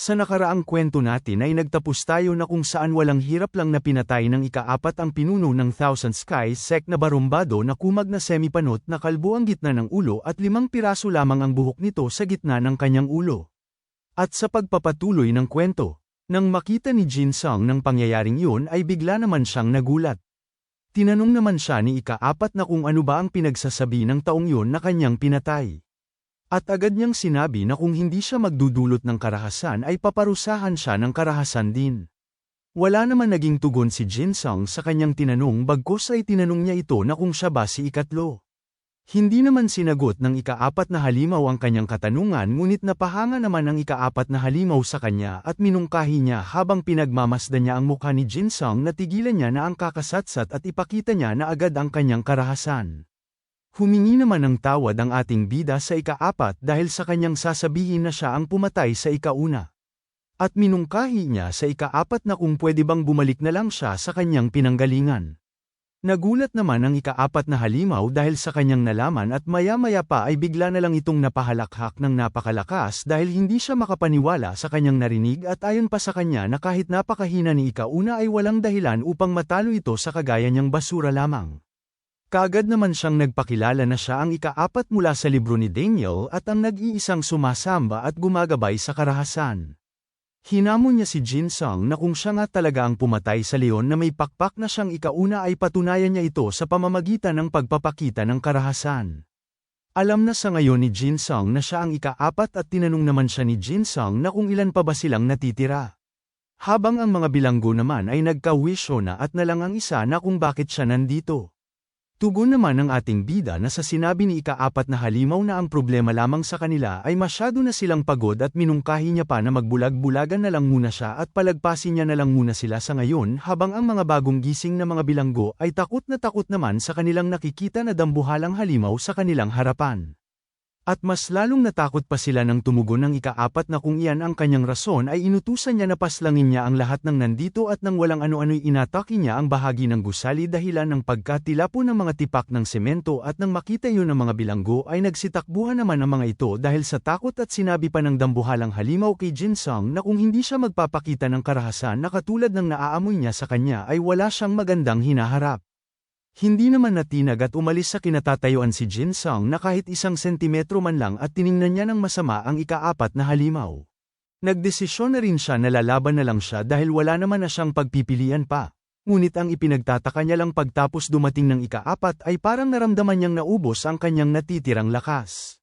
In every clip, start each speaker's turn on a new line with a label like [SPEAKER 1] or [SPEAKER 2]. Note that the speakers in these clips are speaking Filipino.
[SPEAKER 1] Sa nakaraang kwento natin ay nagtapos tayo na kung saan walang hirap lang na pinatay ng ikaapat ang pinuno ng Thousand Skies sect na barumbado na kumag na semipanot na kalbo ang gitna ng ulo at limang piraso lamang ang buhok nito sa gitna ng kanyang ulo. At sa pagpapatuloy ng kwento, nang makita ni Jin Sung ng pangyayaring yun ay bigla naman siyang nagulat. Tinanong naman siya ni ikaapat na kung ano ba ang pinagsasabi ng taong yun na kanyang pinatay. At agad niyang sinabi na kung hindi siya magdudulot ng karahasan ay paparusahan siya ng karahasan din. Wala naman naging tugon si Jin Sung sa kanyang tinanong bagkos ay tinanong niya ito na kung siya ba si ikatlo. Hindi naman sinagot ng ikaapat na halimaw ang kanyang katanungan ngunit napahanga naman ang ikaapat na halimaw sa kanya at minungkahi niya habang pinagmamasdan niya ang mukha ni Jin Sung na tigilan niya na ang kakasatsat at ipakita niya na agad ang kanyang karahasan. Humingi naman ng tawad ang ating bida sa ikaapat dahil sa kanyang sasabihin na siya ang pumatay sa ikauna. At minungkahi niya sa ikaapat na kung pwede bang bumalik na lang siya sa kanyang pinanggalingan. Nagulat naman ang ikaapat na halimaw dahil sa kanyang nalaman at maya-maya pa ay bigla na lang itong napahalakhak ng napakalakas dahil hindi siya makapaniwala sa kanyang narinig at ayon pa sa kanya na kahit napakahina ni ikauna ay walang dahilan upang matalo ito sa kagaya niyang basura lamang. Kaagad naman siyang nagpakilala na siya ang ikaapat mula sa libro ni Daniel at ang nag-iisang sumasamba at gumagabay sa karahasan. Hinamon niya si Jin Sung na kung siya nga talaga ang pumatay sa leon na may pakpak na siyang ikauna ay patunayan niya ito sa pamamagitan ng pagpapakita ng karahasan. Alam na sa ngayon ni Jin Sung na siya ang ikaapat at tinanong naman siya ni Jin Sung na kung ilan pa ba silang natitira. Habang ang mga bilanggo naman ay nagkawisyo na at nalang ang isa na kung bakit siya nandito. Tugon naman ng ating bida na sa sinabi ni ikaapat na halimaw na ang problema lamang sa kanila ay masyado na silang pagod at minungkahi niya pa na magbulag-bulagan na lang muna siya at palagpasin niya na lang muna sila sa ngayon habang ang mga bagong gising na mga bilanggo ay takot na takot naman sa kanilang nakikita na dambuhalang halimaw sa kanilang harapan. At mas lalong natakot pa sila nang tumugon ng ikaapat na kung iyan ang kanyang rason ay inutusan niya na paslangin niya ang lahat ng nandito at nang walang ano-ano'y inatake niya ang bahagi ng gusali dahilan ng pagkatilapo ng mga tipak ng semento at nang makita yun ng mga bilanggo ay nagsitakbuhan naman ang mga ito dahil sa takot at sinabi pa ng dambuhalang halimaw kay Jin Sung na kung hindi siya magpapakita ng karahasan na katulad ng naaamoy niya sa kanya ay wala siyang magandang hinaharap. Hindi naman natinag at umalis sa kinatatayuan si Jin Sung na kahit isang sentimetro man lang at tiningnan niya ng masama ang ikaapat na halimaw. Nagdesisyon na rin siya na lalaban na lang siya dahil wala naman na siyang pagpipilian pa. Ngunit ang ipinagtataka niya lang pagtapos dumating ng ikaapat ay parang naramdaman niyang naubos ang kanyang natitirang lakas.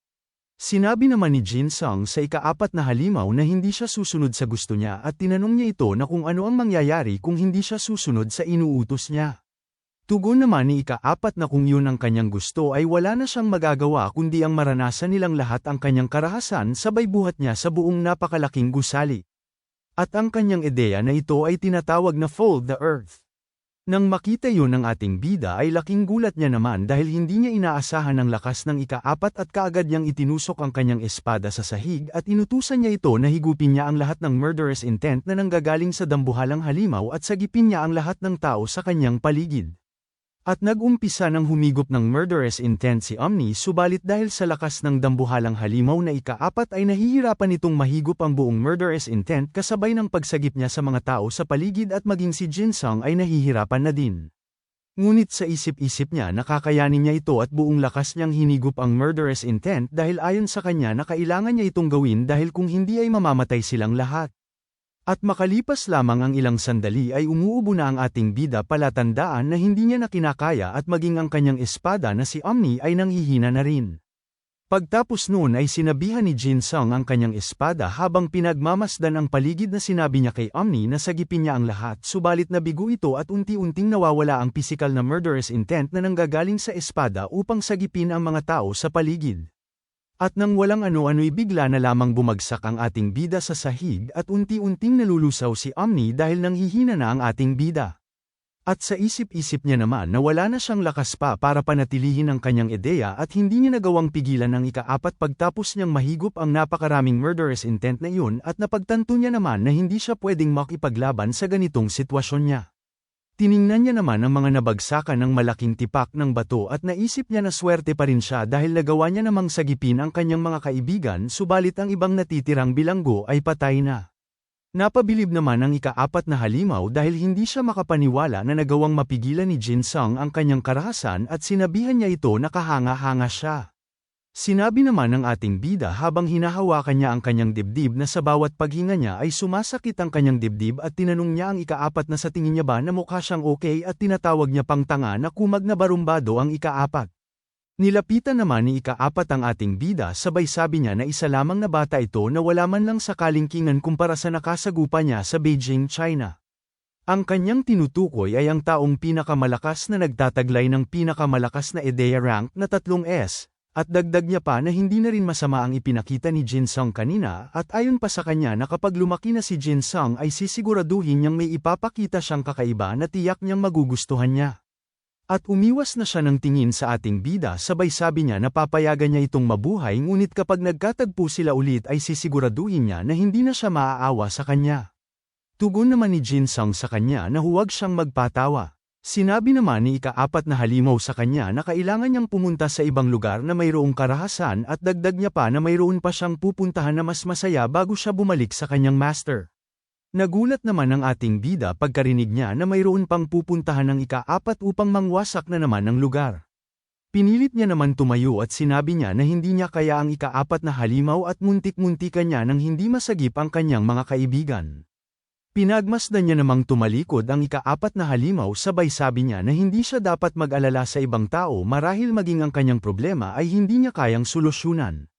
[SPEAKER 1] Sinabi naman ni Jin Sung sa ikaapat na halimaw na hindi siya susunod sa gusto niya at tinanong niya ito na kung ano ang mangyayari kung hindi siya susunod sa inuutos niya. Tugon naman ni ikaapat na kung yun ang kanyang gusto ay wala na siyang magagawa kundi ang maranasan nilang lahat ang kanyang karahasan sabay buhat niya sa buong napakalaking gusali. At ang kanyang ideya na ito ay tinatawag na Fold the Earth. Nang makita yun ng ating bida ay laking gulat niya naman dahil hindi niya inaasahan ang lakas ng ikaapat at kaagad niyang itinusok ang kanyang espada sa sahig at inutusan niya ito na higupin niya ang lahat ng murderous intent na nanggagaling sa dambuhalang halimaw at sagipin niya ang lahat ng tao sa kanyang paligid. At nag-umpisa ng humigop ng murderous intent si Omni subalit dahil sa lakas ng dambuhalang halimaw na ikaapat ay nahihirapan itong mahigop ang buong murderous intent kasabay ng pagsagip niya sa mga tao sa paligid at maging si Jin Sung ay nahihirapan na din. Ngunit sa isip-isip niya nakakayanin niya ito at buong lakas niyang hinigop ang murderous intent dahil ayon sa kanya na kailangan niya itong gawin dahil kung hindi ay mamamatay silang lahat. At makalipas lamang ang ilang sandali ay umuubo na ang ating bida palatandaan na hindi niya na kinakaya at maging ang kanyang espada na si Omni ay nanghihina na rin. Pagtapos noon ay sinabihan ni Jin Sung ang kanyang espada habang pinagmamasdan ang paligid na sinabi niya kay Omni na sagipin niya ang lahat subalit nabigo ito at unti-unting nawawala ang pisikal na murderous intent na nanggagaling sa espada upang sagipin ang mga tao sa paligid. At nang walang ano-ano'y bigla na lamang bumagsak ang ating bida sa sahig at unti-unting nalulusaw si Omni dahil nanghihina na ang ating bida. At sa isip-isip niya naman na wala na siyang lakas pa para panatilihin ang kanyang ideya at hindi niya nagawang pigilan ang ikaapat pagtapos niyang mahigop ang napakaraming murderous intent na iyon at napagtanto niya naman na hindi siya pwedeng makipaglaban sa ganitong sitwasyon niya. Tiningnan niya naman ang mga nabagsakan ng malaking tipak ng bato at naisip niya na swerte pa rin siya dahil nagawa niya namang sagipin ang kanyang mga kaibigan subalit ang ibang natitirang bilanggo ay patay na. Napabilib naman ang ikaapat na halimaw dahil hindi siya makapaniwala na nagawang mapigilan ni Jin Sung ang kanyang karahasan at sinabihan niya ito na kahanga-hanga siya. Sinabi naman ng ating bida habang hinahawakan niya ang kanyang dibdib na sa bawat paghinga niya ay sumasakit ang kanyang dibdib at tinanong niya ang ikaapat na sa tingin niya ba na mukha siyang okay at tinatawag niya pang tanga na kumag na barumbado ang ikaapat. Nilapitan naman ni ikaapat ang ating bida sabay sabi niya na isa lamang na bata ito na wala man lang sa kalingkingan kumpara sa nakasagupa niya sa Beijing, China. Ang kanyang tinutukoy ay ang taong pinakamalakas na nagtataglay ng pinakamalakas na EDEA rank na tatlong S, at dagdag niya pa na hindi na rin masama ang ipinakita ni Jin Sung kanina at ayon pa sa kanya na kapag lumaki na si Jin Sung ay sisiguraduhin niyang may ipapakita siyang kakaiba na tiyak niyang magugustuhan niya. At umiwas na siya ng tingin sa ating bida sabay sabi niya na papayagan niya itong mabuhay ngunit kapag nagkatagpo sila ulit ay sisiguraduhin niya na hindi na siya maaawa sa kanya. Tugon naman ni Jin Sung sa kanya na huwag siyang magpatawa. Sinabi naman ni ikaapat na halimaw sa kanya na kailangan niyang pumunta sa ibang lugar na mayroong karahasan at dagdag niya pa na mayroon pa siyang pupuntahan na mas masaya bago siya bumalik sa kanyang master. Nagulat naman ang ating bida pagkarinig niya na mayroon pang pupuntahan ng ikaapat upang mangwasak na naman ng lugar. Pinilit niya naman tumayo at sinabi niya na hindi niya kaya ang ikaapat na halimaw at muntik-muntikan niya nang hindi masagip ang kanyang mga kaibigan. Pinagmasdan niya namang tumalikod ang ikaapat na halimaw sabay sabi niya na hindi siya dapat mag-alala sa ibang tao marahil maging ang kanyang problema ay hindi niya kayang solusyonan.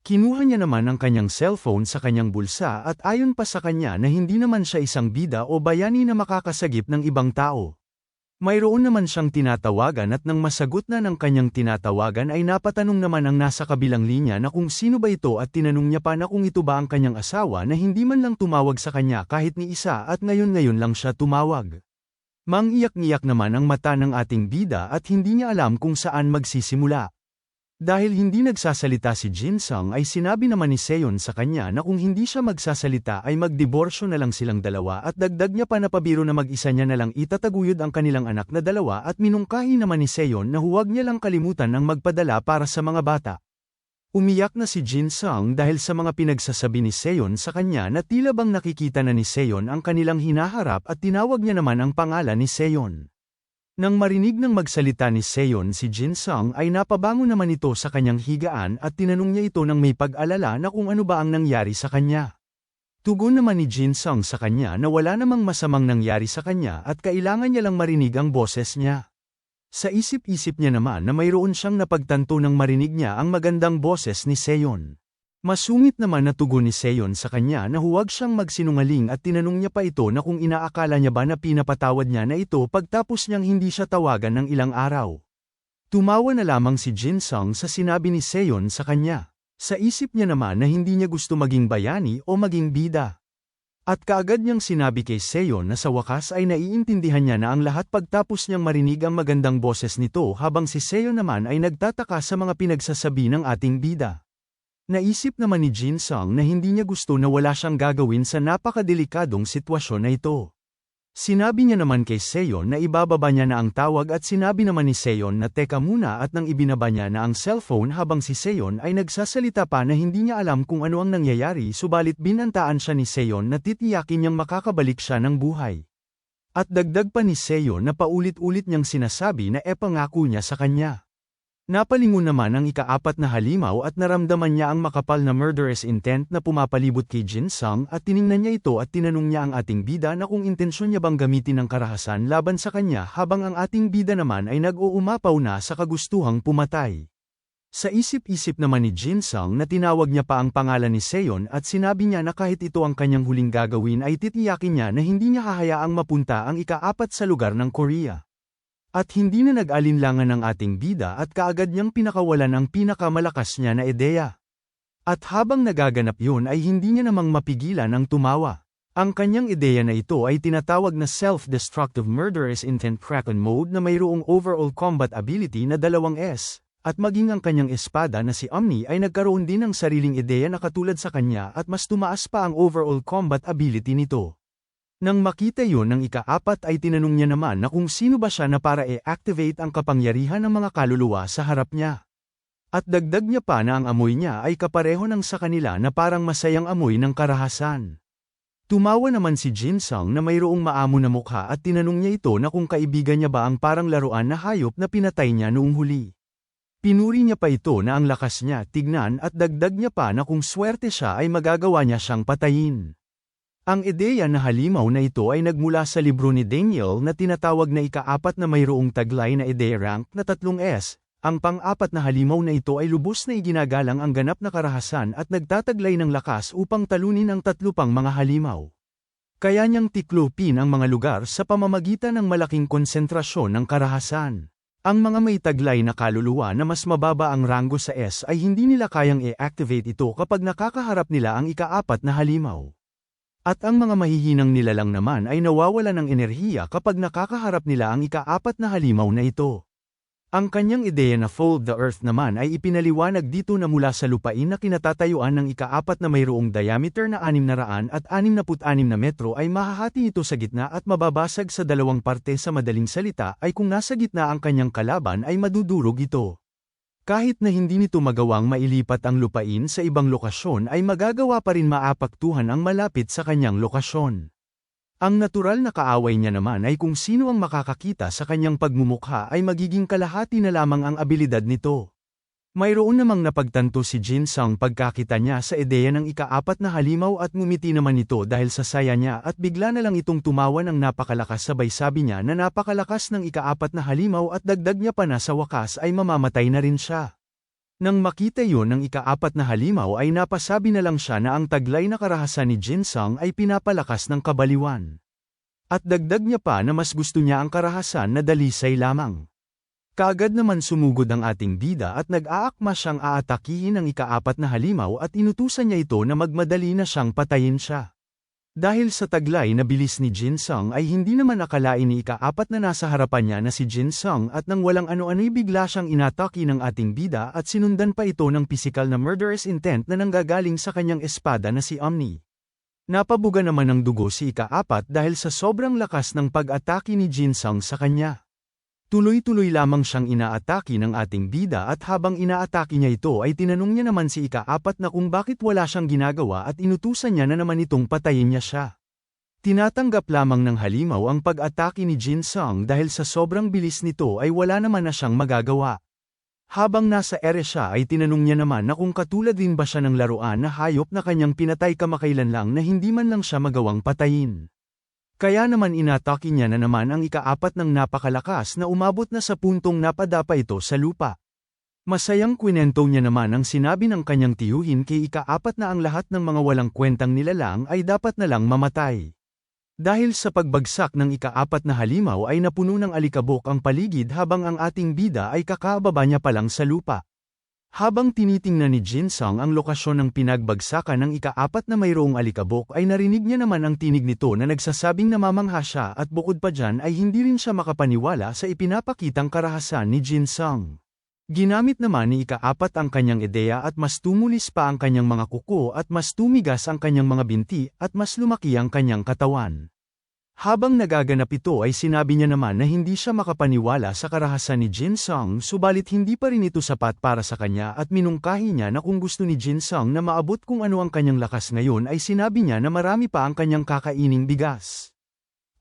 [SPEAKER 1] Kinuha niya naman ang kanyang cellphone sa kanyang bulsa at ayon pa sa kanya na hindi naman siya isang bida o bayani na makakasagip ng ibang tao. Mayroon naman siyang tinatawagan at nang masagot na ng kanyang tinatawagan ay napatanong naman ang nasa kabilang linya na kung sino ba ito at tinanong niya pa na kung ito ba ang kanyang asawa na hindi man lang tumawag sa kanya kahit ni isa at ngayon-ngayon lang siya tumawag. Mangiyak-ngiyak naman ang mata ng ating bida at hindi niya alam kung saan magsisimula. Dahil hindi nagsasalita si Jin Sung ay sinabi naman ni Seon sa kanya na kung hindi siya magsasalita ay magdiborsyo na lang silang dalawa at dagdag niya pa na pabiro na mag-isa niya na lang itataguyod ang kanilang anak na dalawa at minungkahi naman ni Seon na huwag niya lang kalimutan ng magpadala para sa mga bata. Umiyak na si Jin Sung dahil sa mga pinagsasabi ni Seon sa kanya na tila bang nakikita na ni Seon ang kanilang hinaharap at tinawag niya naman ang pangalan ni Seon. Nang marinig ng magsalita ni Seon si Jin Sung ay napabango naman ito sa kanyang higaan at tinanong niya ito ng may pag-alala na kung ano ba ang nangyari sa kanya. Tugon naman ni Jin Sung sa kanya na wala namang masamang nangyari sa kanya at kailangan niya lang marinig ang boses niya. Sa isip-isip niya naman na mayroon siyang napagtanto ng marinig niya ang magandang boses ni Seon. Masungit naman na tugon ni Seon sa kanya na huwag siyang magsinungaling at tinanong niya pa ito na kung inaakala niya ba na pinapatawad niya na ito pagtapos niyang hindi siya tawagan ng ilang araw. Tumawa na lamang si Jin Sung sa sinabi ni Seon sa kanya. Sa isip niya naman na hindi niya gusto maging bayani o maging bida. At kaagad niyang sinabi kay Seon na sa wakas ay naiintindihan niya na ang lahat pagtapos niyang marinig ang magandang boses nito habang si Seon naman ay nagtataka sa mga pinagsasabi ng ating bida. Naisip naman ni Jin Sung na hindi niya gusto na wala siyang gagawin sa napakadelikadong sitwasyon na ito. Sinabi niya naman kay Seon na ibababa niya na ang tawag at sinabi naman ni Seon na teka muna at nang ibinaba niya na ang cellphone habang si Seon ay nagsasalita pa na hindi niya alam kung ano ang nangyayari subalit binantaan siya ni Seon na titiyakin niyang makakabalik siya ng buhay. At dagdag pa ni Seon na paulit-ulit niyang sinasabi na epangako niya sa kanya. Napalingon naman ang ikaapat na halimaw at naramdaman niya ang makapal na murderous intent na pumapalibot kay Jin Sung at tiningnan niya ito at tinanong niya ang ating bida na kung intensyon niya bang gamitin ang karahasan laban sa kanya habang ang ating bida naman ay nag-uumapaw na sa kagustuhang pumatay. Sa isip-isip naman ni Jin Sung na tinawag niya pa ang pangalan ni Seon at sinabi niya na kahit ito ang kanyang huling gagawin ay titiyakin niya na hindi niya hahayaang mapunta ang ikaapat sa lugar ng Korea. At hindi na nag-alinlangan ng ating bida at kaagad niyang pinakawalan ang pinakamalakas niya na ideya. At habang nagaganap yun ay hindi niya namang mapigilan ang tumawa. Ang kanyang ideya na ito ay tinatawag na Self-Destructive Murderous Intent Kraken Mode na mayroong overall combat ability na dalawang S, at maging ang kanyang espada na si Omni ay nagkaroon din ng sariling ideya na katulad sa kanya at mas tumaas pa ang overall combat ability nito. Nang makita yon ng ikaapat ay tinanong niya naman na kung sino ba siya na para i-activate ang kapangyarihan ng mga kaluluwa sa harap niya. At dagdag niya pa na ang amoy niya ay kapareho ng sa kanila na parang masayang amoy ng karahasan. Tumawa naman si Jin Sung na mayroong maamo na mukha at tinanong niya ito na kung kaibigan niya ba ang parang laruan na hayop na pinatay niya noong huli. Pinuri niya pa ito na ang lakas niya tignan at dagdag niya pa na kung swerte siya ay magagawa niya siyang patayin. Ang ideya na halimaw na ito ay nagmula sa libro ni Daniel na tinatawag na ikaapat na mayroong taglay na ideya rank na tatlong S, ang pang-apat na halimaw na ito ay lubos na iginagalang ang ganap na karahasan at nagtataglay ng lakas upang talunin ang tatlo pang mga halimaw. Kaya niyang tiklopin ang mga lugar sa pamamagitan ng malaking konsentrasyon ng karahasan. Ang mga may taglay na kaluluwa na mas mababa ang ranggo sa S ay hindi nila kayang i-activate ito kapag nakakaharap nila ang ikaapat na halimaw. At ang mga mahihinang nilalang naman ay nawawala ng enerhiya kapag nakakaharap nila ang ikaapat na halimaw na ito. Ang kanyang ideya na fold the earth naman ay ipinaliwanag dito na mula sa lupain na kinatatayuan ng ikaapat na mayroong diameter na 600 at 66 na metro ay mahahati ito sa gitna at mababasag sa dalawang parte sa madaling salita ay kung nasa gitna ang kanyang kalaban ay madudurog ito. Kahit na hindi nito magawang mailipat ang lupain sa ibang lokasyon ay magagawa pa rin maapaktuhan ang malapit sa kanyang lokasyon. Ang natural na kaaway niya naman ay kung sino ang makakakita sa kanyang pagmumukha ay magiging kalahati na lamang ang abilidad nito. Mayroon namang napagtanto si Jin Sung pagkakita niya sa ideya ng ikaapat na halimaw at ngumiti naman ito dahil sa saya niya at bigla na lang itong tumawa ng napakalakas sabay sabi niya na napakalakas ng ikaapat na halimaw at dagdag niya pa na sa wakas ay mamamatay na rin siya. Nang makita yon ng ikaapat na halimaw ay napasabi na lang siya na ang taglay na karahasan ni Jin Sung ay pinapalakas ng kabaliwan. At dagdag niya pa na mas gusto niya ang karahasan na dalisay lamang. Kaagad naman sumugod ang ating bida at nag-aakma siyang aatakihin ang ikaapat na halimaw at inutusan niya ito na magmadali na siyang patayin siya. Dahil sa taglay na bilis ni Jin Sung ay hindi naman akalain ni ikaapat na nasa harapan niya na si Jin Sung at nang walang ano-ano'y bigla siyang inataki ng ating bida at sinundan pa ito ng pisikal na murderous intent na nanggagaling sa kanyang espada na si Omni. Napabuga naman ng dugo si ikaapat dahil sa sobrang lakas ng pag-atake ni Jin Sung sa kanya. Tuloy-tuloy lamang siyang inaatake ng ating bida at habang inaatake niya ito ay tinanong niya naman si ikaapat na kung bakit wala siyang ginagawa at inutusan niya na naman itong patayin niya siya. Tinatanggap lamang ng halimaw ang pag-atake ni Jin Sung dahil sa sobrang bilis nito ay wala naman na siyang magagawa. Habang nasa ere siya ay tinanong niya naman na kung katulad din ba siya ng laruan na hayop na kanyang pinatay kamakailan lang na hindi man lang siya magawang patayin. Kaya naman inatake niya na naman ang ikaapat ng napakalakas na umabot na sa puntong napadapa ito sa lupa. Masayang kwento niya naman ang sinabi ng kanyang tiyuhin kay ikaapat na ang lahat ng mga walang kwentang nilalang ay dapat na lang mamatay. Dahil sa pagbagsak ng ikaapat na halimaw ay napuno ng alikabok ang paligid habang ang ating bida ay kakababa niya pa lang sa lupa. Habang tinitingnan ni Jin Sung ang lokasyon ng pinagbagsakan ng ikaapat na mayroong alikabok ay narinig niya naman ang tinig nito na nagsasabing namamangha siya at bukod pa dyan ay hindi rin siya makapaniwala sa ipinapakitang karahasan ni Jin Sung. Ginamit naman ni ikaapat ang kanyang ideya at mas tumulis pa ang kanyang mga kuko at mas tumigas ang kanyang mga binti at mas lumaki ang kanyang katawan. Habang nagaganap ito ay sinabi niya naman na hindi siya makapaniwala sa karahasan ni Jin Sung subalit hindi pa rin ito sapat para sa kanya at minungkahi niya na kung gusto ni Jin Sung na maabot kung ano ang kanyang lakas ngayon ay sinabi niya na marami pa ang kanyang kakaining bigas.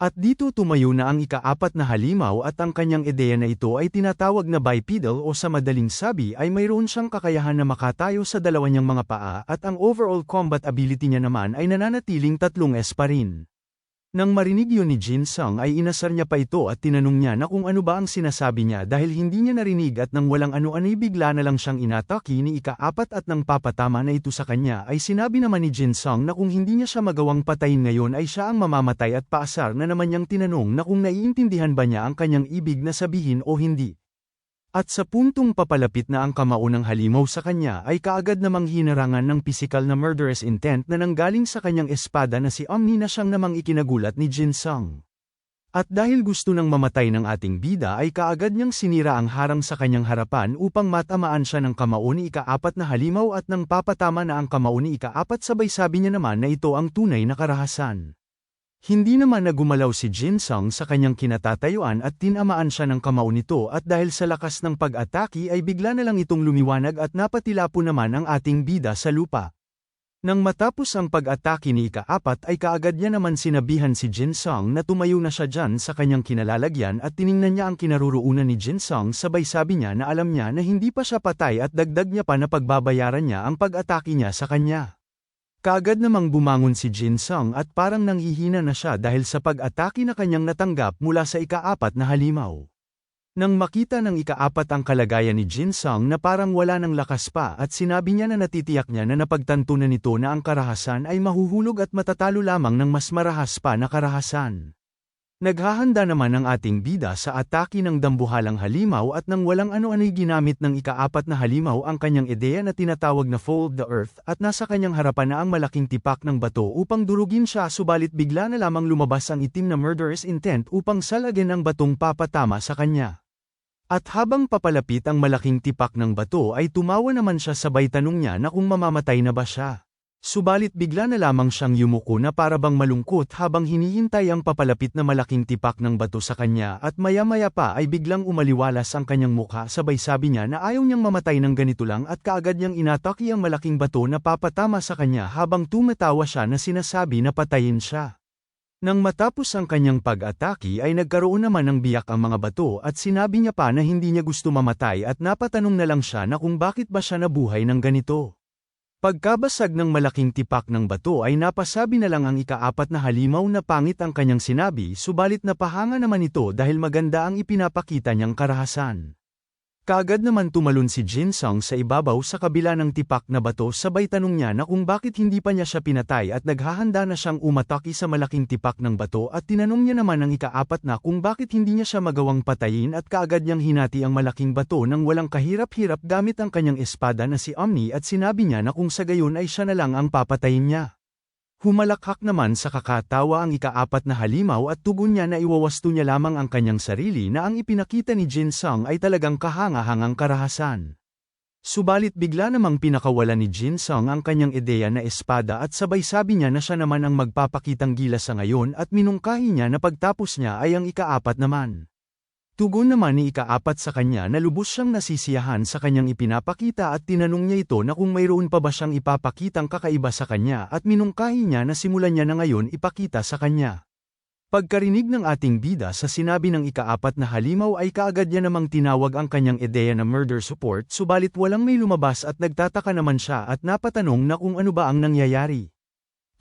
[SPEAKER 1] At dito tumayo na ang ikaapat na halimaw at ang kanyang ideya na ito ay tinatawag na bipedal o sa madaling sabi ay mayroon siyang kakayahan na makatayo sa dalawa niyang mga paa at ang overall combat ability niya naman ay nananatiling tatlong S pa rin. Nang marinig yun ni Jin Sung ay inasar niya pa ito at tinanong niya na kung ano ba ang sinasabi niya dahil hindi niya narinig at nang walang ano-ano'y bigla na lang siyang inataki ni ikaapat at nang papatama na ito sa kanya ay sinabi naman ni Jin Sung na kung hindi niya siya magawang patayin ngayon ay siya ang mamamatay at paasar na naman niyang tinanong na kung naiintindihan ba niya ang kanyang ibig na sabihin o hindi. At sa puntong papalapit na ang kamaunang halimaw sa kanya ay kaagad namang hinarangan ng pisikal na murderous intent na nanggaling sa kanyang espada na si Omni na siyang namang ikinagulat ni Jin Sung. At dahil gusto nang mamatay ng ating bida ay kaagad niyang sinira ang harang sa kanyang harapan upang matamaan siya ng kamao ni ikaapat na halimaw at nang papatama na ang kamao ni ikaapat sabay sabi niya naman na ito ang tunay na karahasan. Hindi naman nagumalaw si Jin Sung sa kanyang kinatatayuan at tinamaan siya ng kamao nito at dahil sa lakas ng pag-ataki ay bigla na lang itong lumiwanag at napatila po naman ang ating bida sa lupa. Nang matapos ang pag-atake ni ikaapat ay kaagad niya naman sinabihan si Jin Song na tumayo na siya dyan sa kanyang kinalalagyan at tiningnan niya ang kinaruroonan ni Jin Song sabay sabi niya na alam niya na hindi pa siya patay at dagdag niya pa na pagbabayaran niya ang pag-atake niya sa kanya. Kaagad namang bumangon si Jin Song at parang nanghihina na siya dahil sa pag-atake na kanyang natanggap mula sa ikaapat na halimaw. Nang makita ng ikaapat ang kalagayan ni Jin Song na parang wala ng lakas pa at sinabi niya na natitiyak niya na napagtanto na nito na ang karahasan ay mahuhulog at matatalo lamang ng mas marahas pa na karahasan. Naghahanda naman ang ating bida sa atake ng dambuhalang halimaw at nang walang ano-ano'y ginamit ng ikaapat na halimaw ang kanyang ideya na tinatawag na Fold the Earth at nasa kanyang harapan na ang malaking tipak ng bato upang durugin siya subalit bigla na lamang lumabas ang itim na murderous intent upang salagin ang batong papatama sa kanya. At habang papalapit ang malaking tipak ng bato ay tumawa naman siya sabay tanong niya na kung mamamatay na ba siya. Subalit bigla na lamang siyang yumuko na para bang malungkot habang hinihintay ang papalapit na malaking tipak ng bato sa kanya at maya-maya pa ay biglang umaliwalas ang kanyang mukha sabay sabi niya na ayaw niyang mamatay ng ganito lang at kaagad niyang inataki ang malaking bato na papatama sa kanya habang tumatawa siya na sinasabi na patayin siya. Nang matapos ang kanyang pag-atake ay nagkaroon naman ng biyak ang mga bato at sinabi niya pa na hindi niya gusto mamatay at napatanong na lang siya na kung bakit ba siya nabuhay ng ganito. Pagkabasag ng malaking tipak ng bato ay napasabi na lang ang ikaapat na halimaw na pangit ang kanyang sinabi subalit napahanga naman ito dahil maganda ang ipinapakita niyang karahasan. Kaagad naman tumalon si Jin Song sa ibabaw sa kabila ng tipak na bato sabay tanong niya na kung bakit hindi pa niya siya pinatay at naghahanda na siyang umataki sa malaking tipak ng bato at tinanong niya naman ang ikaapat na kung bakit hindi niya siya magawang patayin at kaagad niyang hinati ang malaking bato nang walang kahirap-hirap gamit ang kanyang espada na si Omni at sinabi niya na kung sa gayon ay siya na lang ang papatayin niya. Humalakhak naman sa kakatawa ang ikaapat na halimaw at tugon niya na iwawasto niya lamang ang kanyang sarili na ang ipinakita ni Jin Sung ay talagang kahangahangang karahasan. Subalit bigla namang pinakawala ni Jin Sung ang kanyang ideya na espada at sabay sabi niya na siya naman ang magpapakitang gila sa ngayon at minungkahi niya na pagtapos niya ay ang ikaapat naman. Tugon naman ni ikaapat sa kanya na lubos siyang nasisiyahan sa kanyang ipinapakita at tinanong niya ito na kung mayroon pa ba siyang ipapakitang kakaiba sa kanya at minungkahi niya na simulan niya na ngayon ipakita sa kanya. Pagkarinig ng ating bida sa sinabi ng ikaapat na halimaw ay kaagad niya namang tinawag ang kanyang ideya na murder support subalit walang may lumabas at nagtataka naman siya at napatanong na kung ano ba ang nangyayari.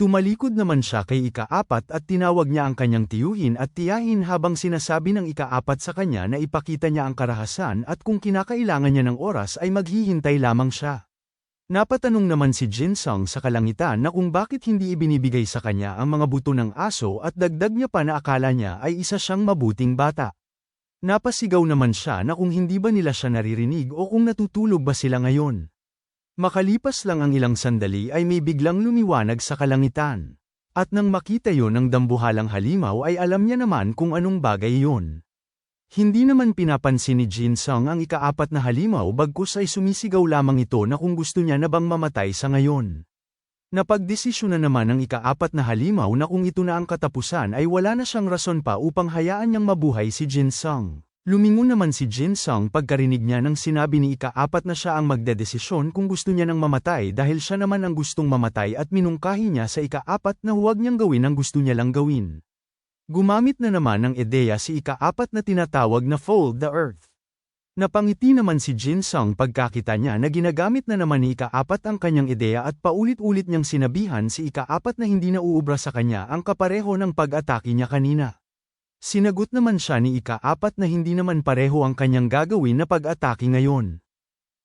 [SPEAKER 1] Tumalikod naman siya kay ikaapat at tinawag niya ang kanyang tiyuhin at tiyahin habang sinasabi ng ikaapat sa kanya na ipakita niya ang karahasan at kung kinakailangan niya ng oras ay maghihintay lamang siya. Napatanong naman si Jin Sung sa kalangitan na kung bakit hindi ibinibigay sa kanya ang mga buto ng aso at dagdag niya pa na akala niya ay isa siyang mabuting bata. Napasigaw naman siya na kung hindi ba nila siya naririnig o kung natutulog ba sila ngayon. Makalipas lang ang ilang sandali ay may biglang lumiwanag sa kalangitan. At nang makita yon ng dambuhalang halimaw ay alam niya naman kung anong bagay yon. Hindi naman pinapansin ni Jin Sung ang ikaapat na halimaw bagkus ay sumisigaw lamang ito na kung gusto niya na bang mamatay sa ngayon. Napagdesisyon na naman ng ikaapat na halimaw na kung ito na ang katapusan ay wala na siyang rason pa upang hayaan niyang mabuhay si Jin Sung. Lumingon naman si Jin Sung pagkarinig niya nang sinabi ni ikaapat na siya ang magdedesisyon kung gusto niya nang mamatay dahil siya naman ang gustong mamatay at minungkahi niya sa ikaapat na huwag niyang gawin ang gusto niya lang gawin. Gumamit na naman ng ideya si ikaapat na tinatawag na Fold the Earth. Napangiti naman si Jin Sung pagkakita niya na ginagamit na naman ni ikaapat ang kanyang ideya at paulit-ulit niyang sinabihan si ikaapat na hindi na uubra sa kanya ang kapareho ng pag-atake niya kanina. Sinagot naman siya ni ika-apat na hindi naman pareho ang kanyang gagawin na pag-atake ngayon.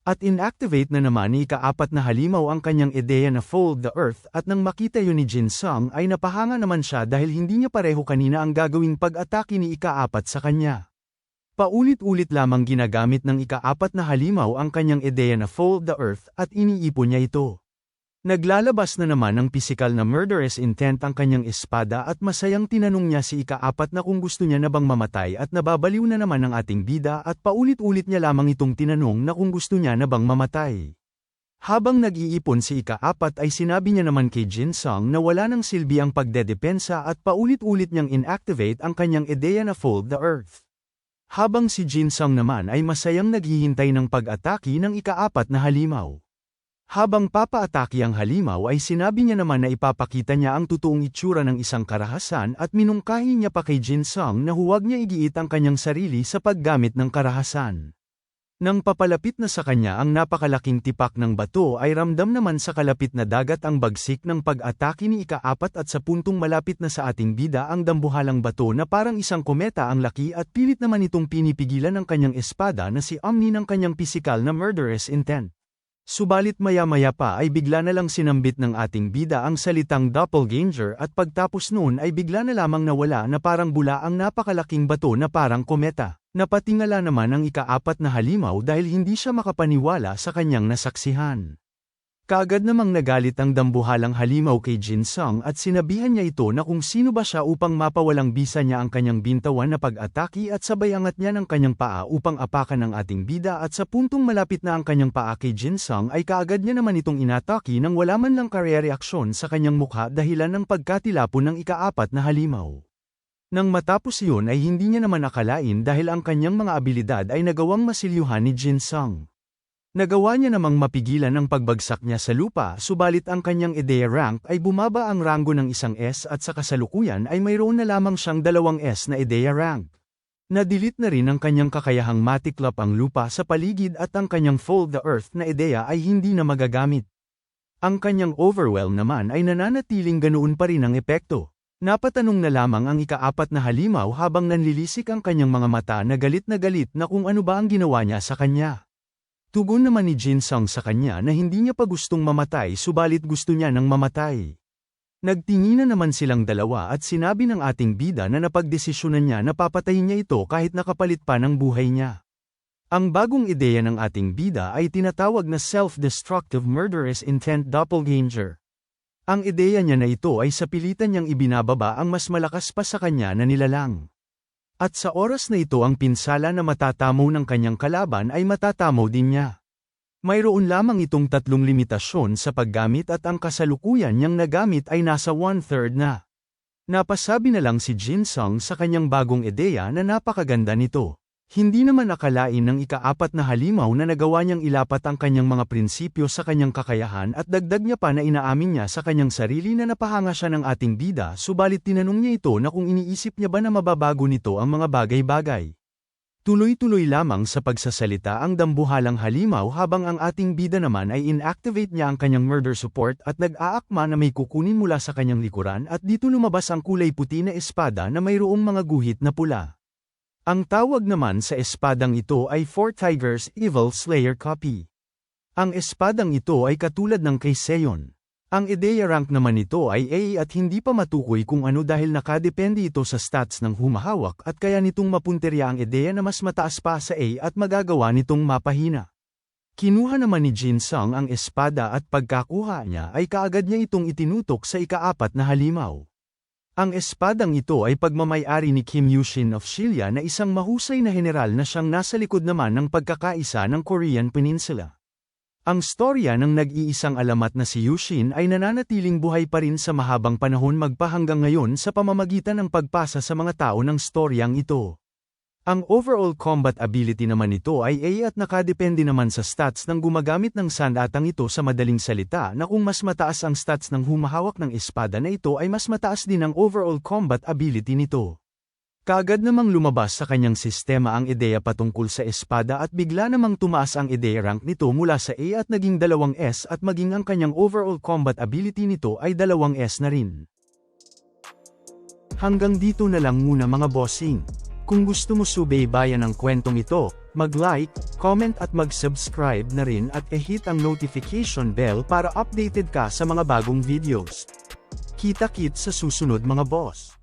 [SPEAKER 1] At inactivate na naman ni ika-apat na halimaw ang kanyang ideya na fold the earth at nang makita yun ni Jin Sung ay napahanga naman siya dahil hindi niya pareho kanina ang gagawing pag-atake ni ika-apat sa kanya. Paulit-ulit lamang ginagamit ng ika-apat na halimaw ang kanyang ideya na fold the earth at iniipon niya ito. Naglalabas na naman ng pisikal na murderous intent ang kanyang espada at masayang tinanong niya si ikaapat na kung gusto niya na bang mamatay at nababaliw na naman ang ating bida at paulit-ulit niya lamang itong tinanong na kung gusto niya na bang mamatay. Habang nag-iipon si ikaapat ay sinabi niya naman kay Jin Sung na wala nang silbi ang pagdedepensa at paulit-ulit niyang inactivate ang kanyang ideya na fold the earth. Habang si Jin Sung naman ay masayang naghihintay ng pag-atake ng ikaapat na halimaw. Habang papaatake ang halimaw ay sinabi niya naman na ipapakita niya ang totoong itsura ng isang karahasan at minungkahi niya pa kay Jin Sung na huwag niya igiit ang kanyang sarili sa paggamit ng karahasan. Nang papalapit na sa kanya ang napakalaking tipak ng bato ay ramdam naman sa kalapit na dagat ang bagsik ng pag-atake ni ikaapat at sa puntong malapit na sa ating bida ang dambuhalang bato na parang isang kometa ang laki at pilit naman itong pinipigilan ng kanyang espada na si Omni ng kanyang pisikal na murderous intent. Subalit maya-maya pa ay bigla na lang sinambit ng ating bida ang salitang doppelganger at pagtapos noon ay bigla na lamang nawala na parang bula ang napakalaking bato na parang kometa. Napatingala naman ang ikaapat na halimaw dahil hindi siya makapaniwala sa kanyang nasaksihan. Kaagad namang nagalit ang dambuhalang halimaw kay Jin Sung at sinabihan niya ito na kung sino ba siya upang mapawalang bisa niya ang kanyang bintawan na pag-ataki at sabay angat niya ng kanyang paa upang apakan ang ating bida at sa puntong malapit na ang kanyang paa kay Jin Sung ay kaagad niya naman itong inataki nang wala man lang kareaksyon sa kanyang mukha dahilan ng pagkatilapon ng ikaapat na halimaw. Nang matapos iyon ay hindi niya naman akalain dahil ang kanyang mga abilidad ay nagawang masilyuhan ni Jin Sung. Nagawa niya namang mapigilan ang pagbagsak niya sa lupa subalit ang kanyang ideya rank ay bumaba ang ranggo ng isang S at sa kasalukuyan ay mayroon na lamang siyang dalawang S na ideya rank. Nadilit na rin ang kanyang kakayahang matiklap ang lupa sa paligid at ang kanyang fold the earth na ideya ay hindi na magagamit. Ang kanyang overwhelm naman ay nananatiling ganoon pa rin ang epekto. Napatanong na lamang ang ikaapat na halimaw habang nanlilisik ang kanyang mga mata na galit na galit na kung ano ba ang ginawa niya sa kanya. Tugon naman ni Jin Sung sa kanya na hindi niya pa gustong mamatay subalit gusto niya ng mamatay. Nagtinginan naman silang dalawa at sinabi ng ating bida na napagdesisyonan niya na papatayin niya ito kahit nakapalit pa ng buhay niya. Ang bagong ideya ng ating bida ay tinatawag na self-destructive murderous intent doppelganger. Ang ideya niya na ito ay sa pilitan niyang ibinababa ang mas malakas pa sa kanya na nilalang. At sa oras na ito ang pinsala na matatamo ng kanyang kalaban ay matatamo din niya. Mayroon lamang itong tatlong limitasyon sa paggamit at ang kasalukuyan niyang nagamit ay nasa one-third na. Napasabi na lang si Jin Sung sa kanyang bagong ideya na napakaganda nito. Hindi naman akalain ng ikaapat na halimaw na nagawa niyang ilapat ang kanyang mga prinsipyo sa kanyang kakayahan at dagdag niya pa na inaamin niya sa kanyang sarili na napahanga siya ng ating bida subalit tinanong niya ito na kung iniisip niya ba na mababago nito ang mga bagay-bagay. Tuloy-tuloy lamang sa pagsasalita ang dambuhalang halimaw habang ang ating bida naman ay inactivate niya ang kanyang murder support at nag-aakma na may kukunin mula sa kanyang likuran at dito lumabas ang kulay puti na espada na mayroong mga guhit na pula. Ang tawag naman sa espadang ito ay Four Tigers Evil Slayer Copy. Ang espadang ito ay katulad ng kay Seon. Ang ideya rank naman nito ay A at hindi pa matukoy kung ano dahil nakadepende ito sa stats ng humahawak at kaya nitong mapunterya ang ideya na mas mataas pa sa A at magagawa nitong mapahina. Kinuha naman ni Jin Sung ang espada at pagkakuha niya ay kaagad niya itong itinutok sa ikaapat na halimaw. Ang espadang ito ay pagmamayari ni Kim Yushin of Shilya na isang mahusay na general na siyang nasa likod naman ng pagkakaisa ng Korean Peninsula. Ang storya ng nag-iisang alamat na si Yushin ay nananatiling buhay pa rin sa mahabang panahon magpahanggang ngayon sa pamamagitan ng pagpasa sa mga tao ng storyang ito. Ang overall combat ability naman nito ay A at nakadepende naman sa stats ng gumagamit ng sandatang ito sa madaling salita na kung mas mataas ang stats ng humahawak ng espada na ito ay mas mataas din ang overall combat ability nito. Kaagad namang lumabas sa kanyang sistema ang ideya patungkol sa espada at bigla namang tumaas ang ideya rank nito mula sa A at naging dalawang S at maging ang kanyang overall combat ability nito ay dalawang S na rin. Hanggang dito na lang muna mga bossing. Kung gusto mo subaybayan ang kwentong ito, mag-like, comment at mag-subscribe na rin at e-hit ang notification bell para updated ka sa mga bagong videos. Kita-kit sa susunod mga boss.